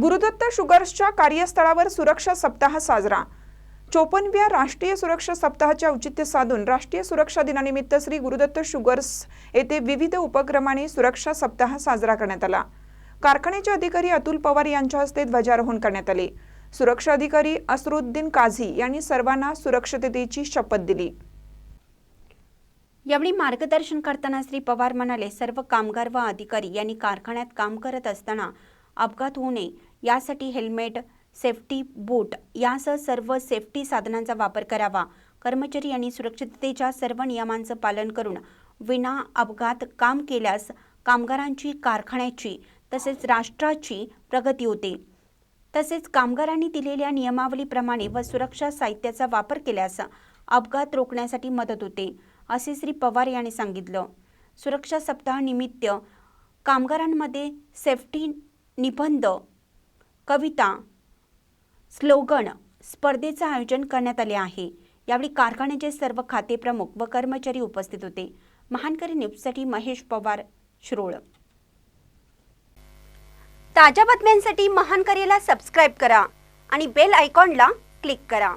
गुरुदत्त शुगर्सच्या कार्यस्थळावर सुरक्षा सप्ताह साजरा. चोपनव्या राष्ट्रीय सुरक्षा सप्ताहाचे औचित्य साधून राष्ट्रीय सुरक्षा दिनानिमित्त श्री गुरुदत्त शुगर्स येथे विविध उपक्रमाने सुरक्षा सप्ताह साजरा करण्यात आला. कारखान्याचे अधिकारी अतुल पवार यांच्या हस्ते ध्वजारोहण करण्यात आले. सुरक्षा अधिकारी असरुद्दीन काझी यांनी सर्वांना सुरक्षिततेची शपथ दिली. यावेळी मार्गदर्शन करताना श्री पवार म्हणाले सर्व कामगार व अधिकारी यांनी कारखान्यात काम करत असताना अपघात होऊ नये. यासाठी हेल्मेट सेफ्टी बूट यासह सर्व सेफ्टी साधनांचा वापर करावा. कर्मचारी यांनी सुरक्षिततेच्या सर्व नियमांचं पालन करून विना अपघात काम केल्यास कामगारांची कारखान्याची तसेच राष्ट्राची प्रगती होते. तसेच कामगारांनी दिलेल्या नियमावलीप्रमाणे व सुरक्षा साहित्याचा वापर केल्यास अपघात रोखण्यासाठी मदत होते असे श्री पवार यांनी सांगितलं. सुरक्षा सप्ताहानिमित्त कामगारांमध्ये सेफ्टी निबंध कविता स्लोगन स्पर्धेचं आयोजन करण्यात आले आहे. यावेळी कारखान्याचे सर्व खाते प्रमुख व कर्मचारी उपस्थित होते. महानकरी न्यूजसाठी महेश पवार शिरोळ. ताज्या बातम्यांसाठी महानकरीला सबस्क्राईब करा आणि बेल आयकॉनला क्लिक करा.